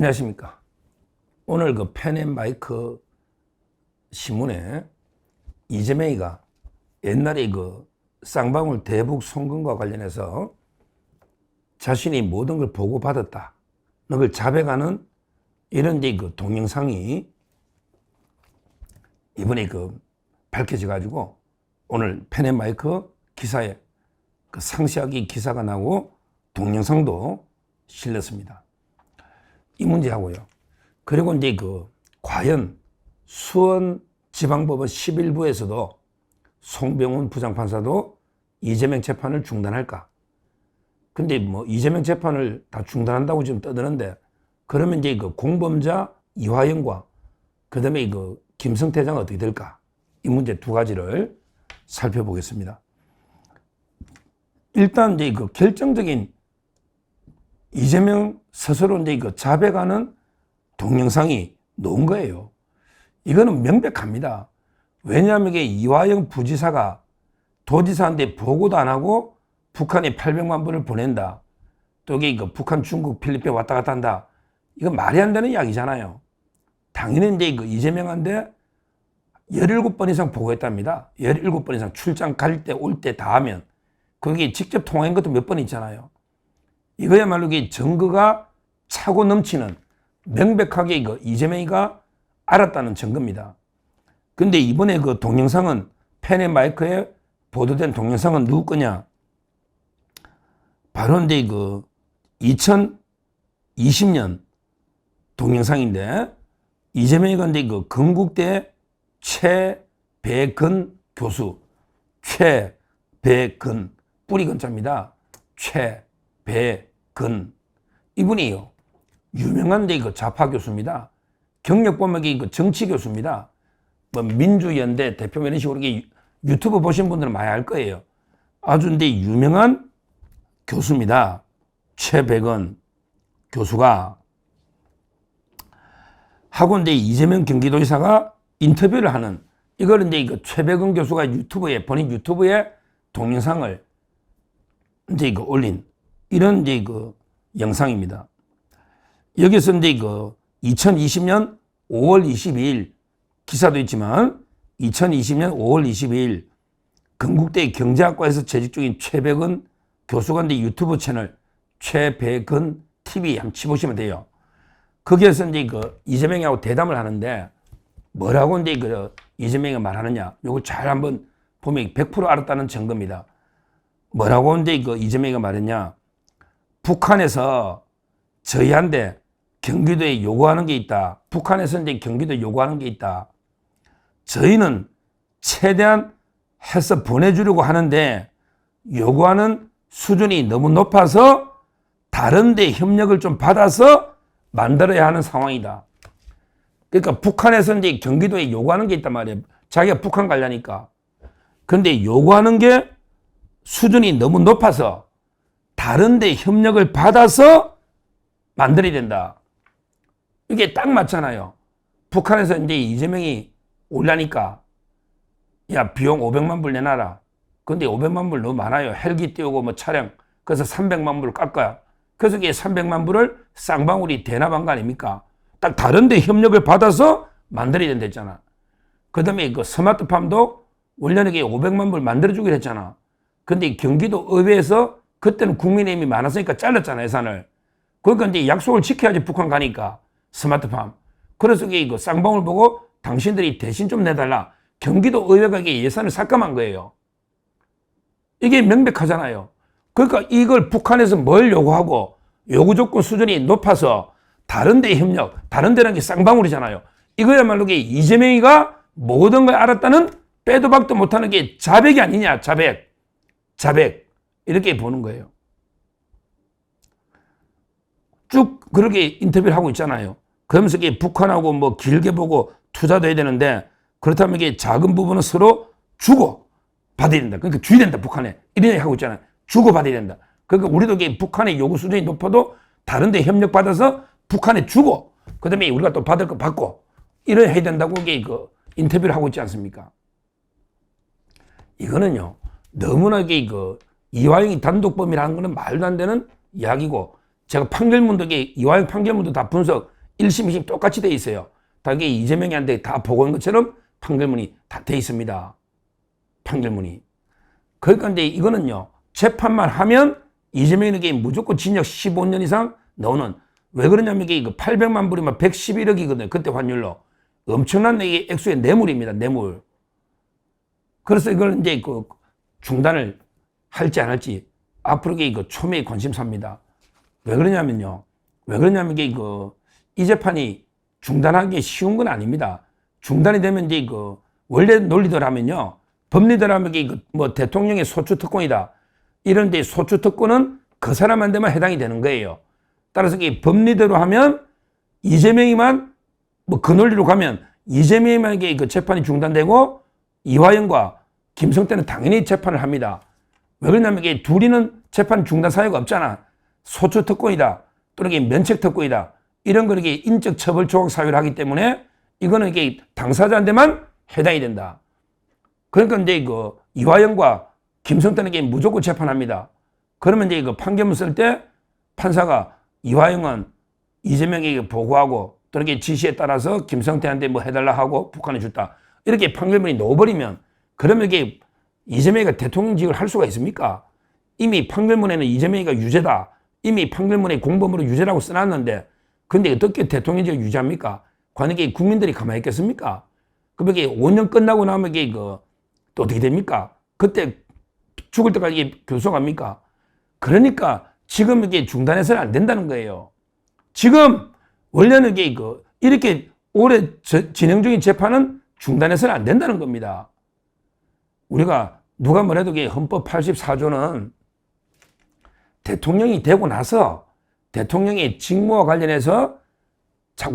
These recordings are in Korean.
안녕하십니까. 오늘 그 펜앤마이크 신문에 이재명이가 옛날에 그 쌍방울 대북 송금과 관련해서 자신이 모든 걸 보고받았다. 그걸 자백하는 이런 이제 그 동영상이 이번에 그 밝혀져 가지고 오늘 펜앤마이크 기사에 그 상세하게 기사가 나고 동영상도 실렸습니다. 이 문제하고요. 그리고 이제 그 과연 수원 지방법원 11부에서도 송병훈 부장판사도 이재명 재판을 중단할까? 근데 뭐 이재명 재판을 다 중단한다고 지금 떠드는데 그러면 이제 그 공범자 이화영과 그다음에 그 김성태 장 어떻게 될까? 이 문제 두 가지를 살펴보겠습니다. 일단 이제 그 결정적인 이재명 스스로 이제 그 자백하는 동영상이 놓은 거예요. 이거는 명백합니다. 왜냐하면 이게 이화영 부지사가 도지사한테 보고도 안 하고 북한에 800만 불을 보낸다. 또 이게 그 북한, 중국, 필리핀 왔다 갔다 한다. 이거 말이 안 되는 이야기잖아요. 당연히 이제 그 이재명한테 17번 이상 보고했답니다. 17번 이상 출장 갈 때, 올 때 다 하면. 거기 직접 통화한 것도 몇 번 있잖아요. 이거야말로 이게 증거가 차고 넘치는 명백하게 이거 이재명이가 알았다는 증거입니다. 근데 이번에 그 동영상은 펜앤마이크에 보도된 동영상은 누구 거냐? 바로 이제 그 2020년 동영상인데 이재명이가 이제 그 건국대 최배근 교수 최배근 뿌리 근자입니다. 최배 근 이분이요. 유명한 데그 좌파 교수입니다. 경력 보면 그 정치 교수입니다. 뭐 민주연대 대표 이런 식으로 유튜브 보신 분들은 많이 알 거예요. 아주 근데 유명한 교수입니다. 최백은 교수가 이제 이재명 경기도지사가 인터뷰를 하는 이걸 이제 그 최백은 교수가 유튜브에 본인 유튜브에 동영상을 이제 이거 올린 이런 이제 그 영상입니다. 여기서 이제 그 2020년 5월 22일 기사도 있지만 2020년 5월 22일 건국대 경제학과에서 재직 중인 최백은 교수가 이제 유튜브 채널 최백은 TV 한번 치보시면 돼요. 거기에서 이제 그 이재명하고 대담을 하는데 뭐라고 이제 그 이재명이 말하느냐. 요거 잘 한번 보면 100% 알았다는 증거입니다. 뭐라고 이제 그 이재명이 말했냐. 북한에서 저희한테 경기도에 요구하는 게 있다. 북한에서 이제 경기도에 요구하는 게 있다. 저희는 최대한 해서 보내주려고 하는데 요구하는 수준이 너무 높아서 다른 데 협력을 좀 받아서 만들어야 하는 상황이다. 그러니까 북한에서 이제 경기도에 요구하는 게 있단 말이에요. 자기가 북한 가려니까. 근데 요구하는 게 수준이 너무 높아서 다른 데 협력을 받아서 만들어야 된다. 이게 딱 맞잖아요. 북한에서 이제 이재명이 올라니까 야 비용 500만 불 내놔라. 근데 500만 불 너무 많아요. 헬기 띄우고 뭐 차량. 그래서 300만 불을 깎아요. 그래서 이게 300만 불을 쌍방울이 대납한 거 아닙니까? 딱 다른데 협력을 받아서 만들어야 된다 했잖아. 그 다음에 그 스마트팜도 원래는 이게 500만 불 만들어주기로 했잖아. 근데 경기도 의회에서 그때는 국민의힘이 많았으니까 잘랐잖아, 예산을. 그러니까 이제 약속을 지켜야지 북한 가니까. 스마트팜. 그래서 이게 쌍방울 보고 당신들이 대신 좀 내달라. 경기도 의회가 이게 예산을 삭감한 거예요. 이게 명백하잖아요. 그러니까 이걸 북한에서 뭘 요구하고 요구 조건 수준이 높아서 다른 데 협력, 다른 데라는 게 쌍방울이잖아요. 이거야말로 게 이재명이가 모든 걸 알았다는 빼도 박도 못하는 게 자백이 아니냐, 자백. 자백. 이렇게 보는 거예요. 쭉 그렇게 인터뷰를 하고 있잖아요. 그러면서 이게 북한하고 뭐 길게 보고 투자도 해야 되는데 그렇다면 이게 작은 부분은 서로 주고 받아야 된다. 그러니까 주야 된다, 북한에. 이런 얘기 하고 있잖아요. 주고 받아야 된다. 그러니까 우리도 이게 북한의 요구 수준이 높아도 다른 데 협력 받아서 북한에 주고 그 다음에 우리가 또 받을 거 받고 이래 해야 된다고 이게 그 인터뷰를 하고 있지 않습니까? 이거는요, 너무나 이게 그 이화영이 단독범이라는 거는 말도 안 되는 이야기고 제가 판결문도 이화영 판결문도 다 분석 1심, 2심 똑같이 돼 있어요. 다 이게 이재명이 한테 다 보고 온 것처럼 판결문이 다 돼 있습니다. 판결문이. 그러니까 이제 이거는요, 재판만 하면 이재명에게 무조건 징역 15년 이상 나오는 왜 그러냐면 이게 이거 800만 불이면 111억이거든요. 그때 환율로. 엄청난 액수의 뇌물입니다. 뇌물. 그래서 이걸 이제 그 중단을 할지 안 할지 앞으로 그 초미의 관심사입니다. 왜 그러냐면요. 왜 그러냐면 이게 그 이 재판이 중단하기 쉬운 건 아닙니다. 중단이 되면 이제 그 원래 논리대로하면요. 법리대로하면 이게 그뭐 대통령의 소추 특권이다. 이런데 소추 특권은 그 사람한테만 해당이 되는 거예요. 따라서 이 법리대로 하면 이재명이만 뭐 그 논리로 가면 이재명에게 그 재판이 중단되고 이화영과 김성태는 당연히 재판을 합니다. 왜 그러냐면 이게 둘이는 재판 중단 사유가 없잖아. 소추 특권이다. 또는 이게 면책 특권이다. 이런 거는 이게 인적 처벌 조각 사유를 하기 때문에 이거는 이게 당사자한테만 해당이 된다. 그러니까 이제 그 이화영과 김성태에게 무조건 재판합니다. 그러면 이제 그 판결문 쓸 때 판사가 이화영은 이재명에게 보고하고 또는 이게 지시에 따라서 김성태한테 뭐 해달라 하고 북한에 줬다. 이렇게 판결문이 넣어버리면 그러면 이게 이재명이가 대통령직을 할 수가 있습니까? 이미 판결문에는 이재명이가 유죄다. 이미 판결문에 공범으로 유죄라고 써놨는데 근데 어떻게 대통령직을 유죄합니까? 과연 국민들이 가만히 있겠습니까? 그럼 이게 5년 끝나고 나면 이게 그, 또 어떻게 됩니까? 그때 죽을 때까지 이게 교수갑니까? 그러니까 지금 이게 중단해서는 안 된다는 거예요. 지금 원래는 이게 그 이렇게 오래 저- 진행 중인 재판은 중단해서는 안 된다는 겁니다. 우리가 누가 뭐래도 헌법 84조는 대통령이 되고 나서 대통령의 직무와 관련해서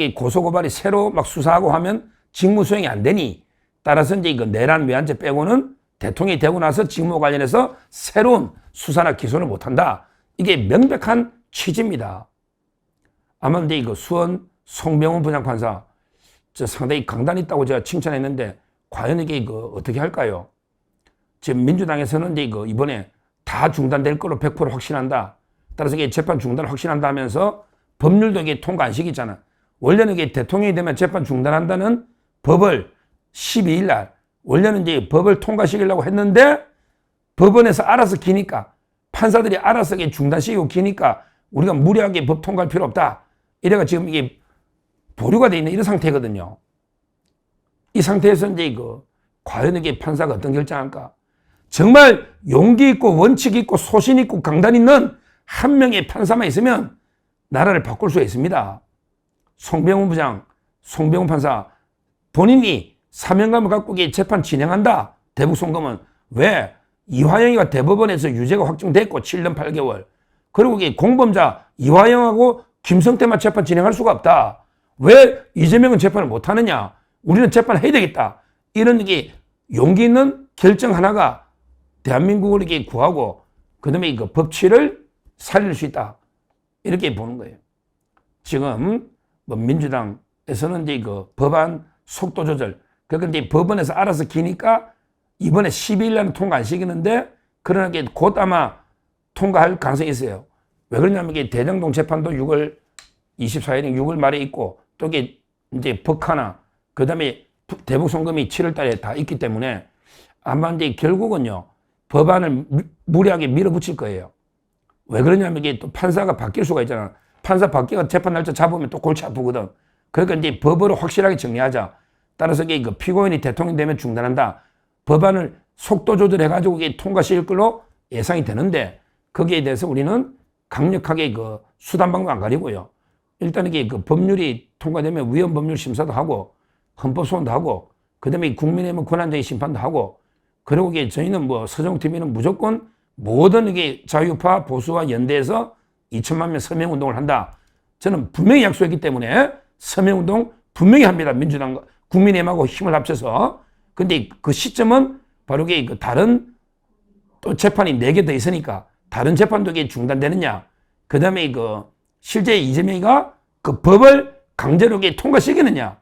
이 고소고발이 새로 막 수사하고 하면 직무 수행이 안 되니 따라서 이제 이거 내란 외환죄 빼고는 대통령이 되고 나서 직무 관련해서 새로운 수사나 기소를 못 한다. 이게 명백한 취지입니다. 아마 근데 이거 수원 송병훈 부장판사 저 상당히 강단 있다고 제가 칭찬했는데 과연 이게 이거 어떻게 할까요? 지금 민주당에서는 이제 이거 이번에 다 중단될 걸로 100% 확신한다. 따라서 이게 재판 중단을 확신한다 하면서 법률도 이게 통과 안 시키잖아. 원래는 이게 대통령이 되면 재판 중단한다는 법을 12일 날 원래는 이제 법을 통과시키려고 했는데 법원에서 알아서 기니까 판사들이 알아서 이게 중단시키고 기니까 우리가 무리하게 법 통과할 필요 없다. 이래가 지금 이게 보류가 돼 있는 이런 상태거든요. 이 상태에서 이제 이거 과연 이게 판사가 어떤 결정할까? 정말 용기 있고 원칙 있고 소신 있고 강단 있는 한 명의 판사만 있으면 나라를 바꿀 수 있습니다. 송병훈 부장, 송병훈 판사 본인이 사명감을 갖고 재판 진행한다. 대북 송금은 왜 이화영이가 대법원에서 유죄가 확정됐고 7년 8개월 그리고 이게 공범자 이화영하고 김성태만 재판 진행할 수가 없다. 왜 이재명은 재판을 못 하느냐? 우리는 재판을 해야 되겠다. 이런 게 용기 있는 결정 하나가 대한민국을 이렇게 구하고 그다음에 그 법치를 살릴 수 있다. 이렇게 보는 거예요. 지금 뭐 민주당에서는 이제 그 법안 속도 조절 그러니까 이제 법원에서 알아서 기니까 이번에 12일 날 통과 안 시키는데 그러나 이게 곧 아마 통과할 가능성이 있어요. 왜 그러냐면 이게 대장동 재판도 6월 24일에 6월 말에 있고 또 이게 이제 법카나 그다음에 대북 송금이 7월 달에 다 있기 때문에 아마 이제 결국은요 법안을 무- 무리하게 밀어붙일 거예요. 왜 그러냐면 이게 또 판사가 바뀔 수가 있잖아. 판사 바뀌가 재판 날짜 잡으면 또 골치 아프거든. 그러니까 이제 법으로 확실하게 정리하자. 따라서 이게 그 피고인이 대통령 되면 중단한다. 법안을 속도 조절해가지고 이게 통과시킬 걸로 예상이 되는데 거기에 대해서 우리는 강력하게 그 수단 방법 안 가리고요. 일단 이게 그 법률이 통과되면 위헌 법률 심사도 하고 헌법 소원도 하고 그다음에 국민의힘은 권한적인 심판도 하고 그리고 이게 저희는 뭐 서정TV는 무조건 모든 이게 자유파 보수와 연대해서 2천만 명 서명 운동을 한다. 저는 분명히 약속했기 때문에 서명 운동 분명히 합니다. 민주당과 국민의힘하고 힘을 합쳐서. 근데 그 시점은 바로 이게 그 다른 또 재판이 네개더 있으니까 다른 재판도 이게 중단되느냐. 그 다음에 그 실제 이재명이가 그 법을 강제로 이게 통과시키느냐.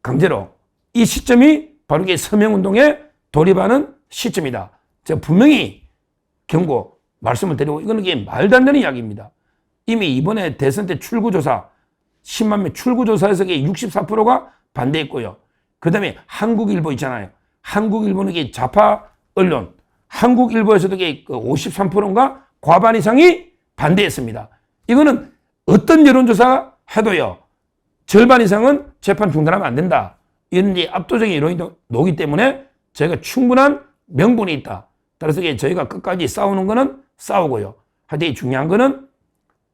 강제로. 이 시점이 바로 이게 서명운동에 돌입하는 시점이다. 제가 분명히 경고 말씀을 드리고 이거는 말도 안 되는 이야기입니다. 이미 이번에 대선 때 출구조사 10만 명 출구조사에서 64%가 반대했고요. 그 다음에 한국일보 있잖아요. 한국일보는 이게 좌파 언론, 한국일보에서도 이게 53%인가 과반 이상이 반대했습니다. 이거는 어떤 여론조사 해도요, 절반 이상은 재판 중단하면 안 된다. 이런 압도적인 여론이 나오기 때문에 저희가 충분한 명분이 있다. 따라서 저희가 끝까지 싸우는 거는 싸우고요. 하여튼 중요한 거는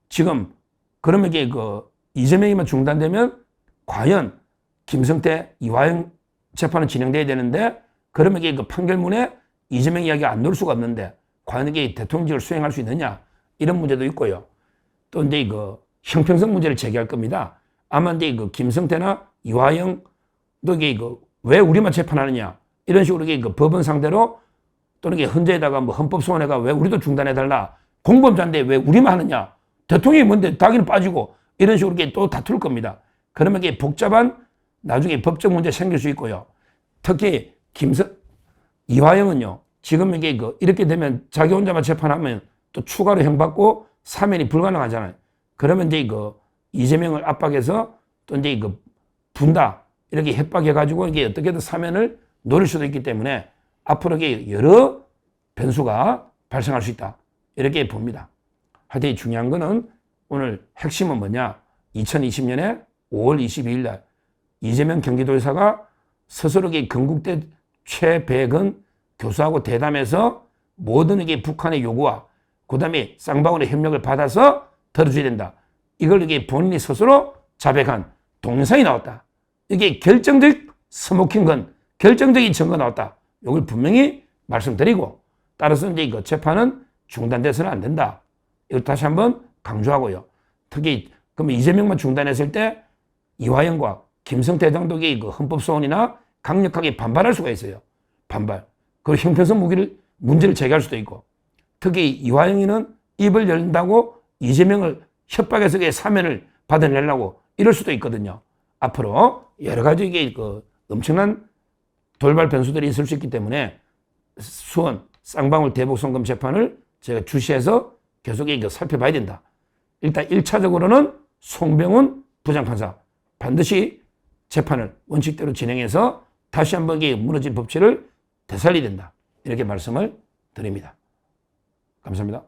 지금 그러면 이게 그 이재명이만 중단되면 과연 김성태, 이화영 재판은 진행돼야 되는데 그러면 이게 그 판결문에 이재명 이야기가 안 넣을 수가 없는데 과연 이게 대통령직을 수행할 수 있느냐 이런 문제도 있고요. 또 이제 그 형평성 문제를 제기할 겁니다. 아마 이제 그 김성태나 이화영 너 이게 그 왜 우리만 재판하느냐 이런 식으로 이게 그 법원 상대로 또는 이게 헌재에다가 뭐 헌법소원회가 왜 우리도 중단해달라 공범자인데 왜 우리만 하느냐 대통령이 뭔데 자기는 빠지고 이런 식으로 이게 또 다툴 겁니다. 그러면 이게 복잡한 나중에 법적 문제 생길 수 있고요. 특히 김성 이화영은요 지금 이게 그 이렇게 되면 자기 혼자만 재판하면 또 추가로 형 받고 사면이 불가능하잖아요. 그러면 이제 그 이재명을 압박해서 또 이제 그 분다 이렇게 협박해가지고 이게 어떻게든 사면을 노릴 수도 있기 때문에 앞으로 이게 여러 변수가 발생할 수 있다. 이렇게 봅니다. 하여튼 중요한 거는 오늘 핵심은 뭐냐. 2020년에 5월 22일 날 이재명 경기도지사가 스스로 이 건국대 최백은 교수하고 대담해서 모든 이게 북한의 요구와 그 다음에 쌍방울의 협력을 받아서 들어줘야 된다. 이걸 이게 본인이 스스로 자백한 동영상이 나왔다. 이게 결정적 스모킹 건, 결정적인 증거 나왔다. 이걸 분명히 말씀드리고, 따라서 이제 그 재판은 중단돼서는 안 된다. 이걸 다시 한번 강조하고요. 특히, 그러면 이재명만 중단했을 때 이화영과 김성태 당독이 그 헌법소원이나 강력하게 반발할 수가 있어요. 반발. 그 형평성 무기를, 문제를 제기할 수도 있고, 특히 이화영이는 입을 열린다고 이재명을 협박해서 그 사면을 받아내려고 이럴 수도 있거든요. 앞으로 여러 가지 이게 그 엄청난 돌발 변수들이 있을 수 있기 때문에 수원 쌍방울 대북송금 재판을 제가 주시해서 계속 이거 살펴봐야 된다. 일단 1차적으로는 송병훈 부장판사 반드시 재판을 원칙대로 진행해서 다시 한번 이 무너진 법치를 되살려야 된다. 이렇게 말씀을 드립니다. 감사합니다.